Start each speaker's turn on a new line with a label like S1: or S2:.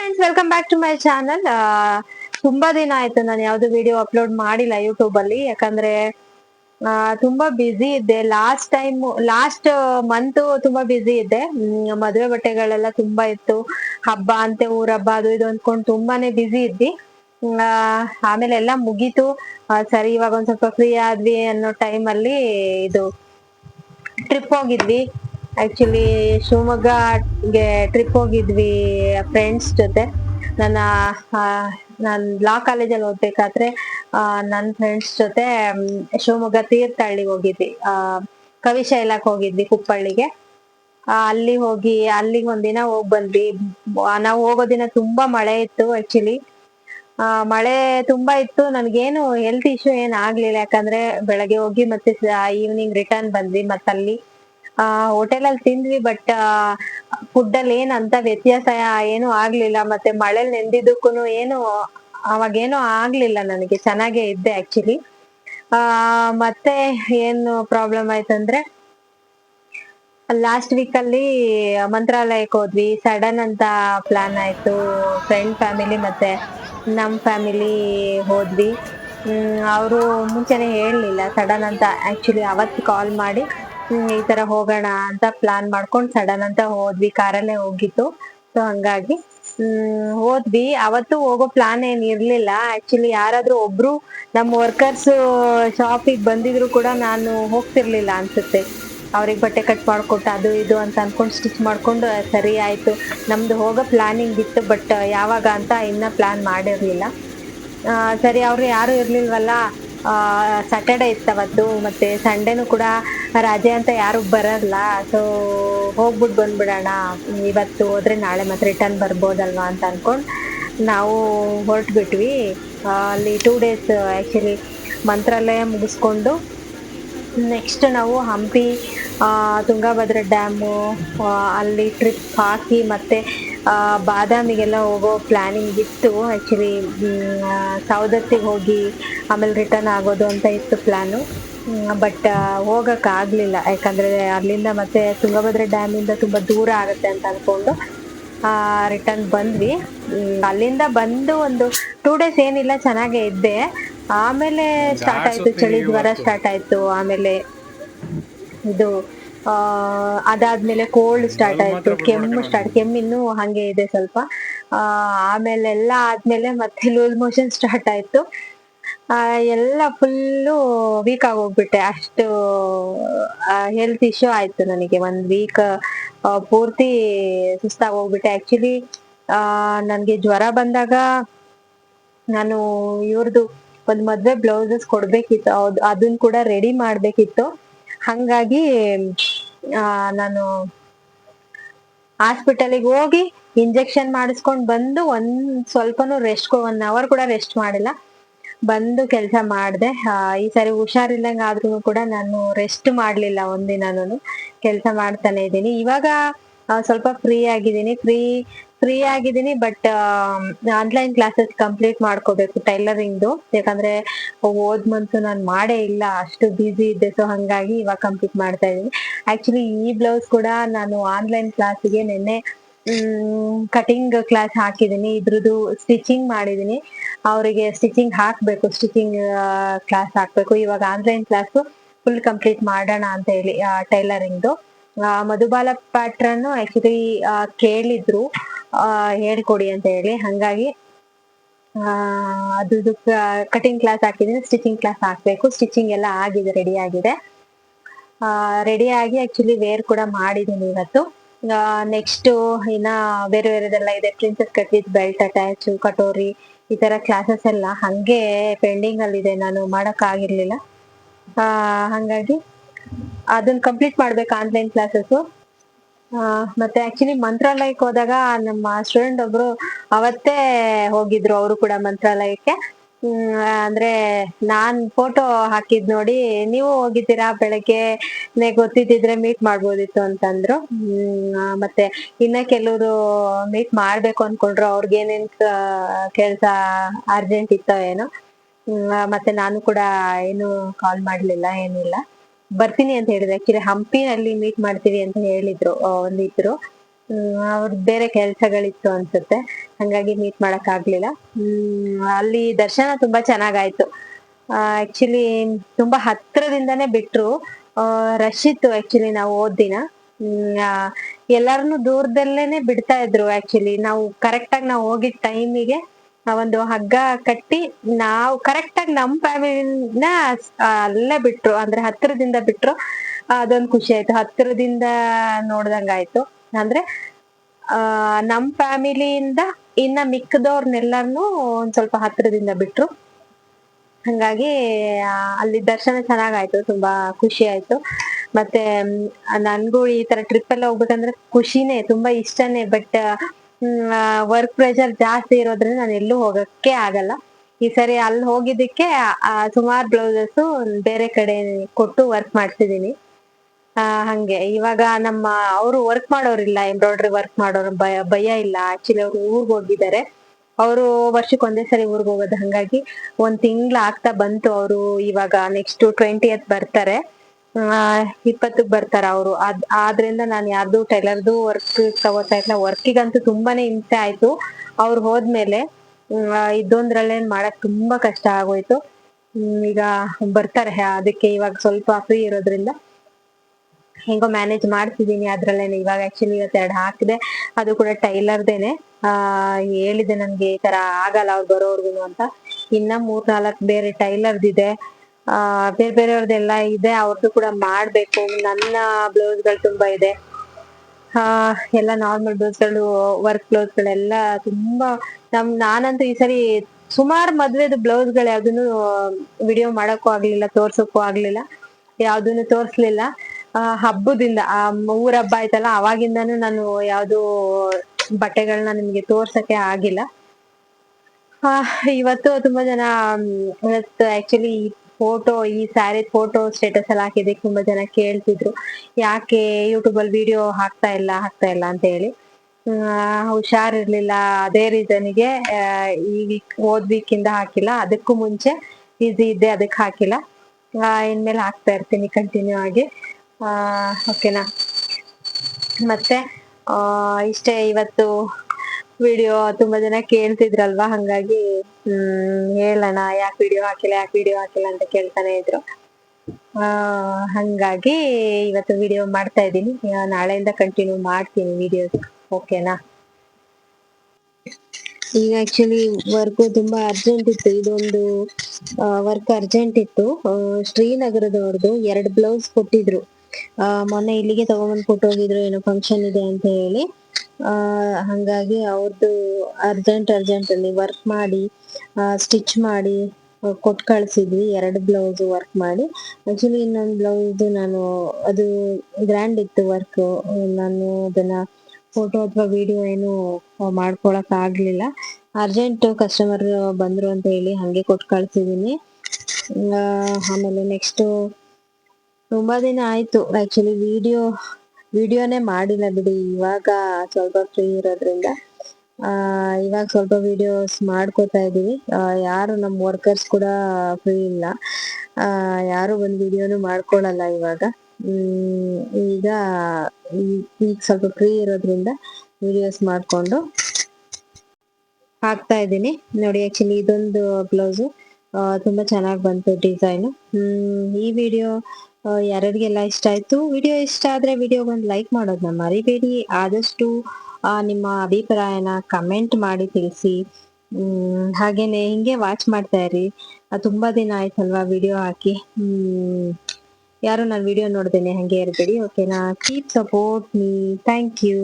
S1: Friends welcome back to my channel ತುಂಬಾ ದಿನ ಆಯ್ತು, ನಾನು ಯಾವ್ದು ವಿಡಿಯೋ ಅಪ್ಲೋಡ್ ಮಾಡಿಲ್ಲ ಯೂಟ್ಯೂಬ್ ಅಲ್ಲಿ. ಯಾಕಂದ್ರೆ ತುಂಬಾ ಬ್ಯುಸಿ ಇದ್ದೆ. ಲಾಸ್ಟ್ ಟೈಮ್ ಲಾಸ್ಟ್ ಮಂತ್ ತುಂಬಾ ಬ್ಯುಸಿ ಇದ್ದೆ. ಮದುವೆ ಬಟ್ಟೆಗಳೆಲ್ಲ ತುಂಬಾ ಇತ್ತು. ಹಬ್ಬ ಅಂತೆ ಊರ ಹಬ್ಬ ಅದು ಇದು ಅಂದ್ಕೊಂಡು ತುಂಬಾನೇ ಬ್ಯುಸಿ ಇದ್ವಿ. ಆಮೇಲೆ ಎಲ್ಲ ಮುಗೀತು. ಸರಿ, ಇವಾಗ ಒಂದ್ ಸ್ವಲ್ಪ ಫ್ರೀ ಆದ್ವಿ ಅನ್ನೋ ಟೈಮ್ ಅಲ್ಲಿ ಇದು ಟ್ರಿಪ್ ಹೋಗಿದ್ವಿ. ಆಕ್ಚುಲಿ ಶಿವಮೊಗ್ಗಗೆ ಟ್ರಿಪ್ ಹೋಗಿದ್ವಿ ಫ್ರೆಂಡ್ಸ್ ಜೊತೆ. ನನ್ನ ನಾನು ಲಾ ಕಾಲೇಜಲ್ಲಿ ಓದ್ಬೇಕಾದ್ರೆ ನನ್ನ ಫ್ರೆಂಡ್ಸ್ ಜೊತೆ ಶಿವಮೊಗ್ಗ ತೀರ್ಥಹಳ್ಳಿಗೆ ಹೋಗಿದ್ವಿ. ಆ, ಕವಿಶೈಲಕ್ಕೆ ಹೋಗಿದ್ವಿ ಕುಪ್ಪಳ್ಳಿಗೆ. ಅಲ್ಲಿ ಹೋಗಿ ಅಲ್ಲಿಗೆ ಒಂದಿನ ಹೋಗ್ ಬಂದ್ವಿ. ನಾವು ಹೋಗೋ ದಿನ ತುಂಬಾ ಮಳೆ ಇತ್ತು ಆಕ್ಚುಲಿ ಆ, ಮಳೆ ತುಂಬಾ ಇತ್ತು. ನನ್ಗೇನು ಹೆಲ್ತ್ ಇಶ್ಯೂ ಏನ್ ಆಗ್ಲಿಲ್ಲ. ಯಾಕಂದ್ರೆ ಬೆಳಗ್ಗೆ ಹೋಗಿ ಮತ್ತೆ ಈವ್ನಿಂಗ್ ರಿಟರ್ನ್ ಬಂದ್ವಿ ಮತ್ತೆ ಅಲ್ಲಿ ಆ ಹೋಟೆಲ್ ಅಲ್ಲಿ ತಿಂದ್ವಿ ಬಟ್ ಫುಡ್ ಅಲ್ಲಿ ಏನ್ ಅಂತ ವ್ಯತ್ಯಾಸ ಏನು ಆಗ್ಲಿಲ್ಲ. ಮತ್ತೆ ಮಳೆಲ್ ನೆಂದಿದ್ದಕ್ಕೂ ಏನು ಅವಾಗೇನು ಆಗ್ಲಿಲ್ಲ ನನಗೆ. ಚೆನ್ನಾಗೇ ಇದ್ದೆ ಆಕ್ಚುಲಿ ಆ, ಮತ್ತೆ ಏನು ಪ್ರಾಬ್ಲಮ್ ಆಯ್ತಂದ್ರೆ ಲಾಸ್ಟ್ ವೀಕ್ ಅಲ್ಲಿ ಮಂತ್ರಾಲಯಕ್ಕೆ ಹೋದ್ವಿ. ಸಡನ್ ಅಂತ ಪ್ಲಾನ್ ಆಯ್ತು. ಫ್ರೆಂಡ್ ಫ್ಯಾಮಿಲಿ ಮತ್ತೆ ನಮ್ ಫ್ಯಾಮಿಲಿ ಹೋದ್ವಿ. ಅವರು ಮುಂಚೆನೆ ಹೇಳಲಿಲ್ಲ. ಸಡನ್ ಅಂತ ಆಕ್ಚುಲಿ ಅವತ್ತು ಕಾಲ್ ಮಾಡಿ. ಈ ತರ ಹೋಗೋಣ ಅಂತ ಪ್ಲಾನ್ ಮಾಡ್ಕೊಂಡು ಸಡನ್ ಅಂತ ಹೋದ್ವಿ ಕಾರಲ್ಲೇ ಹೋಗಿತ್ತು ಸೊ ಹಂಗಾಗಿ, ಹ್ಮ್, ಹೋದ್ವಿ. ಅವತ್ತು ಹೋಗೋ ಪ್ಲಾನ್ ಏನ್ ಇರ್ಲಿಲ್ಲ. ಆಕ್ಚುಲಿ ಯಾರಾದ್ರೂ ಒಬ್ರು ನಮ್ಮ ವರ್ಕರ್ಸ್ ಶಾಪಿಗೆ ಬಂದಿದ್ರು ಕೂಡ ನಾನು ಹೋಗ್ತಿರ್ಲಿಲ್ಲ ಅನ್ಸುತ್ತೆ. ಅವ್ರಿಗೆ ಬಟ್ಟೆ ಕಟ್ ಮಾಡ್ಕೊಟ್ಟು ಅದು ಇದು ಅಂತ ಅನ್ಕೊಂಡು ಸ್ಟಿಚ್ ಮಾಡ್ಕೊಂಡು ಸರಿ ಆಯ್ತು. ನಮ್ದು ಹೋಗೋ ಪ್ಲಾನಿಂಗ್ ಇತ್ತು ಬಟ್ ಯಾವಾಗ ಅಂತ ಇನ್ನ ಪ್ಲಾನ್ ಮಾಡಿರ್ಲಿಲ್ಲ. ಸರಿ, ಅವ್ರು ಯಾರು ಇರ್ಲಿಲ್ವಲ್ಲ? ಸ್ಯಾಟರ್ಡೆ ಇತ್ತು ಅವತ್ತು ಮತ್ತೆ ಸಂಡೇನು ಕೂಡ ರಜೆ ಅಂತ ಯಾರು ಬರಲ್ಲ. ಸೊ ಹೋಗ್ಬಿಟ್ಟು ಬಂದ್ಬಿಡೋಣ. ಇವತ್ತು ಹೋದ್ರೆ ನಾಳೆ ಮತ್ತೆ ರಿಟರ್ನ್ ಬರ್ಬೋದಲ್ವಾ ಅಂತ ಅನ್ಕೊಂಡು ನಾವು ಹೊರಟ್ಬಿಟ್ವಿ. ಅಲ್ಲಿ ಟೂ ಡೇಸ್ ಆ್ಯಕ್ಚುಲಿ ಮಂತ್ರಾಲಯ ಮುಗಿಸ್ಕೊಂಡು ನೆಕ್ಸ್ಟ್ ನಾವು ಹಂಪಿ ತುಂಗಭದ್ರಾ ಡ್ಯಾಮು ಅಲ್ಲಿ ಟ್ರಿಪ್ ಹಾಕಿ ಮತ್ತೆ ಬಾದಾಮಿಗೆಲ್ಲ ಹೋಗೋ ಪ್ಲಾನಿಂಗ್ ಇತ್ತು. ಆ್ಯಕ್ಚುಲಿ ಸೌದತ್ತಿಗೆ ಹೋಗಿ ಆಮೇಲೆ ರಿಟರ್ನ್ ಆಗೋದು ಅಂತ ಇತ್ತು ಪ್ಲಾನು ಬಟ್ ಹೋಗಕ್ ಆಗ್ಲಿಲ್ಲ. ಯಾಕಂದ್ರೆ ಅಲ್ಲಿಂದ ಮತ್ತೆ ತುಂಗಭದ್ರಾ ಡ್ಯಾಮಿಂದ ತುಂಬಾ ದೂರ ಆಗುತ್ತೆ ಅಂತ ಅಂದ್ಕೊಂಡು ರಿಟರ್ನ್ ಬಂದ್ವಿ. ಅಲ್ಲಿಂದ ಬಂದು ಒಂದು ಟೂ ಡೇಸ್ ಏನಿಲ್ಲ ಚೆನ್ನಾಗೇ ಇದ್ದೆ. ಆಮೇಲೆ ಸ್ಟಾರ್ಟ್ ಆಯ್ತು ಚಳಿ ಜ್ವರ ಸ್ಟಾರ್ಟ್ ಆಯ್ತು. ಆಮೇಲೆ ಇದು ಅದಾದ್ಮೇಲೆ ಕೋಲ್ಡ್ ಸ್ಟಾರ್ಟ್ ಆಯ್ತು. ಕೆಮ್ಮು ಸ್ಟಾರ್ಟ್ ಕೆಮ್ಮು ಇನ್ನೂ ಹಂಗೆ ಇದೆ ಸ್ವಲ್ಪ. ಆ ಆಮೇಲೆ ಎಲ್ಲ ಆದ್ಮೇಲೆ ಮತ್ತೆ ಲೂಸ್ ಮೋಷನ್ ಸ್ಟಾರ್ಟ್ ಆಯ್ತು. ಆ ಎಲ್ಲ ಫುಲ್ಲು ವೀಕ್ ಆಗಿ ಹೋಗ್ಬಿಟ್ಟೆ ಅಷ್ಟು ಹೆಲ್ತ್ ಇಶ್ಯೂ ಆಯ್ತು ನನಗೆ. ಒಂದ್ ವೀಕ್ ಪೂರ್ತಿ ಸುಸ್ತಾಗಿ ಹೋಗ್ಬಿಟ್ಟೆ ಆಕ್ಚುಲಿ ಆ ನನ್ಗೆ ಜ್ವರ ಬಂದಾಗ ನಾನು ಇವ್ರದ್ದು ಒಂದ್ ಮದ್ವೆ ಬ್ಲೌಸಸ್ ಕೊಡ್ಬೇಕಿತ್ತು. ಅದನ್ನ ಕೂಡ ರೆಡಿ ಮಾಡ್ಬೇಕಿತ್ತು. ಹಂಗಾಗಿ ಆ ನಾನು ಹಾಸ್ಪಿಟಲಿಗೆ ಹೋಗಿ ಇಂಜೆಕ್ಷನ್ ಮಾಡಿಸ್ಕೊಂಡು ಬಂದು ಒಂದ್ ಸ್ವಲ್ಪನೂ ರೆಸ್ಟ್ ಒನ್ ಅವರ್ ಕೂಡ ರೆಸ್ಟ್ ಮಾಡಿಲ್ಲ. ಬಂದು ಕೆಲಸ ಮಾಡಿದೆ. ಈ ಸರಿ ಹುಷಾರಿಲ್ಲಂಗ ಆದ್ರೂ ಕೂಡ ನಾನು ರೆಸ್ಟ್ ಮಾಡ್ಲಿಲ್ಲ ಒಂದಿನ ಕೆಲಸ ಮಾಡ್ತಾನೆ ಇದ್ದೀನಿ. ಇವಾಗ ಸ್ವಲ್ಪ ಫ್ರೀ ಆಗಿದ್ದೀನಿ. ಫ್ರೀ ಫ್ರೀ ಆಗಿದ್ದೀನಿ ಬಟ್ ಆನ್ಲೈನ್ ಕ್ಲಾಸಸ್ ಕಂಪ್ಲೀಟ್ ಮಾಡ್ಕೋಬೇಕು ಟೈಲರಿಂಗ್ದು ಯಾಕಂದ್ರೆ, ಹೋದ್ ಮಂತ್ ನಾನು ಮಾಡೇ ಇಲ್ಲ, ಅಷ್ಟು ಬ್ಯುಸಿ ಇದ್ದೆ ಸೊ ಹಂಗಾಗಿ ಇವಾಗ ಕಂಪ್ಲೀಟ್ ಮಾಡ್ತಾ ಇದ್ದೀನಿ. ಆಕ್ಚುಲಿ ಈ ಬ್ಲೌಸ್ ಕೂಡ ನಾನು ಆನ್ಲೈನ್ ಕ್ಲಾಸಿಗೆ ನಿನ್ನೆ ಕಟಿಂಗ್ ಕ್ಲಾಸ್ ಹಾಕಿದೀನಿ ಇದ್ರದ್ದು ಸ್ಟಿಚಿಂಗ್ ಮಾಡಿದೀನಿ ಅವರಿಗೆ ಸ್ಟಿಚಿಂಗ್ ಹಾಕ್ಬೇಕು ಸ್ಟಿಚಿಂಗ್ ಕ್ಲಾಸ್ ಹಾಕ್ಬೇಕು. ಇವಾಗ ಆನ್ಲೈನ್ ಕ್ಲಾಸ್ ಫುಲ್ ಕಂಪ್ಲೀಟ್ ಮಾಡೋಣ ಅಂತ ಹೇಳಿ ಟೈಲರಿಂಗ್ದು ಮಧುಬಾಲ ಪ್ಯಾಟ್ರನ್ ಆಕ್ಚುಲಿ ಕೇಳಿದ್ರು. ಆ, ಹೇಳ್ಕೊಡಿ ಅಂತ ಹೇಳಿ. ಹಂಗಾಗಿ ಅದ್ರದ್ದು ಕಟಿಂಗ್ ಕ್ಲಾಸ್ ಹಾಕಿದ್ರೆ ಸ್ಟಿಚಿಂಗ್ ಕ್ಲಾಸ್ ಹಾಕ್ಬೇಕು. ಸ್ಟಿಚಿಂಗ್ ಎಲ್ಲ ಆಗಿದೆ ರೆಡಿ ಆಗಿದೆ. ರೆಡಿ ಆಗಿ ಆಕ್ಚುಲಿ ವೇರ್ ಕೂಡ ಮಾಡಿದ್ದೀನಿ ಇವತ್ತು. ನೆಕ್ಸ್ಟ್ ಇನ್ನ ಬೇರೆ ಬೇರೆದೆಲ್ಲ ಇದೆ. Princess cut with belt attach katori ಈ ತರ ಕ್ಲಾಸಸ್ ಎಲ್ಲ ಹಂಗೆ ಪೆಂಡಿಂಗ್ ಅಲ್ಲಿ ಇದೆ. ನಾನು ಮಾಡಕ್ ಆಗಿರ್ಲಿಲ್ಲ. ಆ, ಹಂಗಾಗಿ ಅದನ್ನ ಕಂಪ್ಲೀಟ್ ಮಾಡ್ಬೇಕು ಆನ್ಲೈನ್ ಕ್ಲಾಸಸ್ ಮತ್ತೆ ಆಕ್ಚುಲಿ ಮಂತ್ರಾಲಯಕ್ಕೆ ಹೋದಾಗ ನಮ್ಮ ಸ್ಟೂಡೆಂಟ್ ಒಬ್ರು ಅವತ್ತೇ ಹೋಗಿದ್ರು ಅವರು ಕೂಡ ಮಂತ್ರಾಲಯಕ್ಕೆ. ಅಂದ್ರೆ ನಾನ್ ಫೋಟೋ ಹಾಕಿದ್ ನೋಡಿ, ನೀವು ಹೋಗಿದ್ದೀರಾ ಬೆಳಗ್ಗೆ? ಗೊತ್ತಿದ್ದಿದ್ರೆ ಮೀಟ್ ಮಾಡ್ಬೋದಿತ್ತು ಅಂತಂದ್ರು. ಮತ್ತೆ ಇನ್ನ ಕೆಲವರು ಮೀಟ್ ಮಾಡ್ಬೇಕು ಅನ್ಕೊಂಡ್ರು, ಅವ್ರಿಗೆ ಏನೇನ್ ಕೆಲ್ಸ ಅರ್ಜೆಂಟ್ ಇತ್ತೋ ಏನೋ. ಮತ್ತೆ ನಾನು ಕೂಡ ಏನು ಕಾಲ್ ಮಾಡ್ಲಿಲ್ಲ, ಏನಿಲ್ಲ. ಬರ್ತೀನಿ ಅಂತ ಹೇಳಿದ್ರು ಆಕ್ಚುಲಿ ಹಂಪಿನಲ್ಲಿ ಮೀಟ್ ಮಾಡ್ತೀವಿ ಅಂತ ಹೇಳಿದ್ರು ಒಂದಿದ್ರು ಅವ್ರ ಬೇರೆ ಕೆಲ್ಸಗಳಿತ್ತು ಅನ್ಸುತ್ತೆ. ಹಂಗಾಗಿ ಮೀಟ್ ಮಾಡಕ್ ಆಗ್ಲಿಲ್ಲ ಅಲ್ಲಿ ದರ್ಶನ ತುಂಬಾ ಚೆನ್ನಾಗಾಯ್ತು. ಆಕ್ಚುಲಿ ತುಂಬಾ ಹತ್ರದಿಂದಾನೇ ಬಿಟ್ರು. ರಶ್ ಇತ್ತು ಆಕ್ಚುಲಿ ನಾವು ದಿನ. ಹ್ಮ್ ಎಲ್ಲಾರನು ದೂರದಲ್ಲೇನೆ ಬಿಡ್ತಾ ಇದ್ರು ಆಕ್ಚುಲಿ ನಾವು ಕರೆಕ್ಟ್ ಆಗಿ ನಾವು ಹೋಗಿದ್ ಟೈಮಿಗೆ ಒಂದು ಹಗ್ಗ ಕಟ್ಟಿ ನಾವು ಕರೆಕ್ಟ್ ಆಗಿ ನಮ್ ಫ್ಯಾಮಿಲಿನ ಅಲ್ಲೇ ಬಿಟ್ರು. ಅಂದ್ರೆ ಹತ್ತಿರದಿಂದ ಬಿಟ್ರು. ಅದೊಂದ್ ಖುಷಿ ಆಯ್ತು. ಹತ್ತಿರದಿಂದ ನೋಡ್ದಂಗ ಆಯ್ತು. ಅಂದ್ರೆ, ಆ, ನಮ್ ಫ್ಯಾಮಿಲಿಯಿಂದ ಇನ್ನ ಮಿಕ್ಕದವ್ರನ್ನೆಲ್ಲರ್ನು ಒಂದ್ ಸ್ವಲ್ಪ ಹತ್ತಿರದಿಂದ ಬಿಟ್ರು. ಹಂಗಾಗಿ ಅಲ್ಲಿ ದರ್ಶನ ಚೆನ್ನಾಗಾಯ್ತು. ತುಂಬಾ ಖುಷಿ ಆಯ್ತು. ಮತ್ತೆ ನನ್ಗೂ ಈ ತರ ಟ್ರಿಪ್ ಎಲ್ಲ ಹೋಗ್ಬೇಕಂದ್ರೆ ಖುಷಿನೇ, ತುಂಬಾ ಇಷ್ಟನೇ. ಬಟ್ ವರ್ಕ್ ಪ್ರೆಷರ್ ಜಾಸ್ತಿ ಇರೋದ್ರಿಂದ ನಾನು ಎಲ್ಲೂ ಹೋಗಕ್ಕೆ ಆಗಲ್ಲ. ಈ ಸರಿ ಅಲ್ಲಿ ಹೋಗಿದ್ದಕ್ಕೆ ಸುಮಾರು ಬ್ಲೌಸಸ್ ಬೇರೆ ಕಡೆ ಕೊಟ್ಟು ವರ್ಕ್ ಮಾಡ್ತಿದೀನಿ ಆ, ಹಂಗೆ. ಇವಾಗ ನಮ್ಮ, ಅವರು ವರ್ಕ್ ಮಾಡೋರಿಲ್ಲ ಎಂಬ್ರಾಯ್ಡ್ರಿ ವರ್ಕ್ ಮಾಡೋರು, ಭಯ ಭಯ ಇಲ್ಲ. ಆಕ್ಚುಲಿ ಅವರು ಊರ್ಗ್ ಹೋಗಿದ್ದಾರೆ. ಅವರು ವರ್ಷಕ್ಕೆ ಒಂದೇ ಸರಿ ಊರ್ಗ್ ಹೋಗೋದು. ಹಂಗಾಗಿ ಒಂದ್ ತಿಂಗ್ಳು ಆಗ್ತಾ ಬಂತು. ಅವರು ಇವಾಗ ನೆಕ್ಸ್ಟ್ ಟ್ವೆಂಟಿ ಬರ್ತಾರೆ. ಇಪ್ಪತ್ತಕ್ ಬರ್ತಾರ ಅವರು. ಅದ್ ಆದ್ರಿಂದ ನಾನ್ ಯಾರ್ದು ಟೈಲರ್ದು ವರ್ಕ್ ತಗೋತಾ ಇಲ್ಲ ವರ್ಕಿಗಂತೂ ತುಂಬಾನೇ ಹಿಂಸೆ ಆಯ್ತು. ಅವ್ರು ಹೋದ್ಮೇಲೆ ಇದೊಂದ್ರಲ್ಲೇನ್ ಮಾಡಕ್ ತುಂಬಾ ಕಷ್ಟ ಆಗೋಯ್ತು. ಈಗ ಬರ್ತಾರೆ. ಅದಕ್ಕೆ ಇವಾಗ ಸ್ವಲ್ಪ ಫ್ರೀ ಇರೋದ್ರಿಂದ ಹೆಂಗೋ ಮ್ಯಾನೇಜ್ ಮಾಡ್ತಿದೀನಿ ಅದ್ರಲ್ಲೇನೆ. ಇವಾಗ ಆಕ್ಚುಲಿ ಇವತ್ತು ಎರಡು ಹಾಕಿದೆ. ಅದು ಕೂಡ ಟೈಲರ್ದೇನೆ. ಆ, ಹೇಳಿದೆ ನನ್ಗೆ ಈ ತರ ಆಗಲ್ಲ ಅವ್ರು ಬರೋವರ್ಗುನು ಅಂತ. ಇನ್ನ ಮೂರ್ ನಾಲ್ಕ್ ಬೇರೆ ಟೈಲರ್ದ್ ಇದೆ ಆ, ಬೇರೆ ಬೇರೆಯವ್ರದ್ದೆಲ್ಲ ಇದೆ ಅವ್ರದ್ದು ಕೂಡ ಮಾಡ್ಬೇಕು. ನನ್ನ ಬ್ಲೌಸ್ಗಳು ತುಂಬಾ ಇದೆ. ಆ, ಎಲ್ಲ ನಾರ್ಮಲ್ ಬ್ಲೌಸ್ಗಳು ವರ್ಕ್ ಬ್ಲೌಸ್ಗಳೆಲ್ಲ ತುಂಬಾ ನಮ್, ನಾನಂತೂ ಈ ಸರಿ ಸುಮಾರು ಮದ್ವೆದು ಬ್ಲೌಸ್ಗಳು ಯಾವ್ದನ್ನು ವಿಡಿಯೋ ಮಾಡಕ್ಕೂ ಆಗ್ಲಿಲ್ಲ, ತೋರ್ಸಕ್ಕೂ ಆಗ್ಲಿಲ್ಲ. ಯಾವ್ದನ್ನು ತೋರ್ಸ್ಲಿಲ್ಲ. ಆ, ಹಬ್ಬದಿಂದ, ಆ, ಊರ ಹಬ್ಬ ಆಯ್ತಲ್ಲ, ಅವಾಗಿಂದಾನು ನಾನು ಯಾವ್ದು ಬಟ್ಟೆಗಳನ್ನ ನಿಮ್ಗೆ ತೋರ್ಸಕ್ಕೆ ಆಗಿಲ್ಲ. ಇವತ್ತು ತುಂಬಾ ಜನ ಆಕ್ಚುಲಿ ಫೋಟೋ ಈ ಸ್ಯಾರಿ ಫೋಟೋ ಸ್ಟೇಟಸ್ ಎಲ್ಲ ಹಾಕಿದ್ದಕ್ಕೆ ತುಂಬಾ ಜನ ಕೇಳ್ತಿದ್ರು. ಯಾಕೆ ಯೂಟ್ಯೂಬ್ ಅಲ್ಲಿ ವಿಡಿಯೋ ಹಾಕ್ತಾ ಇಲ್ಲ ಹಾಕ್ತಾ ಇಲ್ಲ ಅಂತ ಹೇಳಿ. ಹುಷಾರಿರ್ಲಿಲ್ಲ ಅದೇ ರೀಸನ್ಗೆ ಈ ವೀಕ್ ಹೋದ್ ವೀಕ್ ಇಂದ ಹಾಕಿಲ್ಲ. ಅದಕ್ಕೂ ಮುಂಚೆ ಈಸಿ ಇದ್ದೆ, ಅದಕ್ಕೆ ಹಾಕಿಲ್ಲ. ಇನ್ಮೇಲೆ ಹಾಕ್ತಾ ಇರ್ತೀನಿ ಕಂಟಿನ್ಯೂ ಆಗಿ. ಆ ಓಕೆನಾ ಮತ್ತೆ, ಆ, ಇಷ್ಟೇ ಇವತ್ತು ವಿಡಿಯೋ ತುಂಬಾ ಜನ ಕೇಳ್ತಿದ್ರಲ್ವಾ? ಹಂಗಾಗಿ, ಹ್ಮ್, ಹೇಳೋಣ. ಯಾಕೆ ವಿಡಿಯೋ ಹಾಕಿಲ್ಲ, ಯಾಕೆ ವಿಡಿಯೋ ಹಾಕಿಲ್ಲ ಅಂತ ಕೇಳ್ತಾನೆ ಇದ್ರು. ಹಂಗಾಗಿ ಇವತ್ತು ವಿಡಿಯೋ ಮಾಡ್ತಾ ಇದ್ದೀನಿ. ನಾಳೆಯಿಂದ ಕಂಟಿನ್ಯೂ ಮಾಡ್ತೀನಿ ವಿಡಿಯೋಸ್ ಓಕೆನಾ ಈಗ ಆಕ್ಚುಲಿ ವರ್ಕ್ ತುಂಬಾ ಅರ್ಜೆಂಟ್ ಇತ್ತು. ಇದೊಂದು ವರ್ಕ್ ಅರ್ಜೆಂಟ್ ಇತ್ತು. ಶ್ರೀನಗರದವ್ರದ್ದು ಎರಡು ಬ್ಲೌಸ್ ಕೊಟ್ಟಿದ್ರು. ಮೊನ್ನೆ ಇಲ್ಲಿಗೆ ತಗೊಂಡ್ಬಂದು ಕೊಟ್ಟೋಗಿದ್ರು ಏನೋ ಫಂಕ್ಷನ್ ಇದೆ ಅಂತ ಹೇಳಿ. ಆ, ಹಂಗಾಗಿ ಅವ್ರದ್ದು ಅರ್ಜೆಂಟ್ ಅರ್ಜೆಂಟ್ ಅಲ್ಲಿ ವರ್ಕ್ ಮಾಡಿ ಸ್ಟಿಚ್ ಮಾಡಿ ಕೊಟ್ ಕಳ್ಸಿದ್ವಿ. ಎರಡು ಬ್ಲೌಸ್ ವರ್ಕ್ ಮಾಡಿ. ಆಕ್ಚುಲಿ ಇನ್ನೊಂದು ಬ್ಲೌಸ್ ನಾನು, ಅದು ಗ್ರ್ಯಾಂಡ್ ಇತ್ತು ವರ್ಕ್ ನಾನು ಅದನ್ನ ಫೋಟೋ ಅಥವಾ ವಿಡಿಯೋ ಏನು ಮಾಡ್ಕೊಳಕ್ ಆಗ್ಲಿಲ್ಲ. ಅರ್ಜೆಂಟ್ ಕಸ್ಟಮರ್ ಬಂದ್ರು ಅಂತ ಹೇಳಿ ಹಂಗೆ ಕೊಟ್ ಕಳ್ಸಿದೀನಿ. ಆಮೇಲೆ ನೆಕ್ಸ್ಟ್ ತುಂಬಾ ದಿನ ಆಯ್ತು. ಆಕ್ಚುಲಿ ವಿಡಿಯೋ ವಿಡಿಯೋನೇ ಮಾಡಿಲ್ಲ ಬಿಡಿ. ಇವಾಗ ಸ್ವಲ್ಪ ಫ್ರೀ ಇರೋದ್ರಿಂದ ಇವಾಗ ಸ್ವಲ್ಪ ವಿಡಿಯೋಸ್ ಮಾಡ್ಕೋತಾ ಇದ್ದೀವಿ. ಯಾರು ನಮ್ಮ ವರ್ಕರ್ಸ್ ಕೂಡ ಫ್ರೀ ಇಲ್ಲ. ಯಾರು ಒಂದು ವಿಡಿಯೋನು ಮಾಡ್ಕೊಳಲ್ಲ ಇವಾಗ. ಈಗ ಈಗ ಸ್ವಲ್ಪ ಫ್ರೀ ಇರೋದ್ರಿಂದ ವಿಡಿಯೋಸ್ ಮಾಡ್ಕೊಂಡು ಹಾಕ್ತಾ ಇದ್ದೀನಿ. ನೋಡಿ ಆಕ್ಚುಲಿ ಇದೊಂದು ಬ್ಲೌಸು ತುಂಬಾ ಚೆನ್ನಾಗಿ ಬಂತು ಡಿಸೈನು ಈ ವಿಡಿಯೋ ಯಾರ್ಯಾರಿಗೆಲ್ಲ ಇಷ್ಟ ಆಯ್ತು? ವಿಡಿಯೋ ಇಷ್ಟ ಆದ್ರೆ ವಿಡಿಯೋಗೆ ಒಂದು ಲೈಕ್ ಮಾಡೋದನ್ನ ಮರಿಬೇಡಿ. ಆದಷ್ಟು ನಿಮ್ಮ ಅಭಿಪ್ರಾಯನ ಕಮೆಂಟ್ ಮಾಡಿ ತಿಳಿಸಿ. ಹಾಗೇನೆ ಹಿಂಗೆ ವಾಚ್ ಮಾಡ್ತಾ ಇರಿ. ತುಂಬಾ ದಿನ ಆಯ್ತಲ್ವಾ ವಿಡಿಯೋ ಹಾಕಿ? ಯಾರು ನಾನು ವಿಡಿಯೋ ನೋಡ್ದೇನೆ ಹಂಗೆ ಇರ್ಬೇಡಿ ಓಕೆನಾ keep support me thank you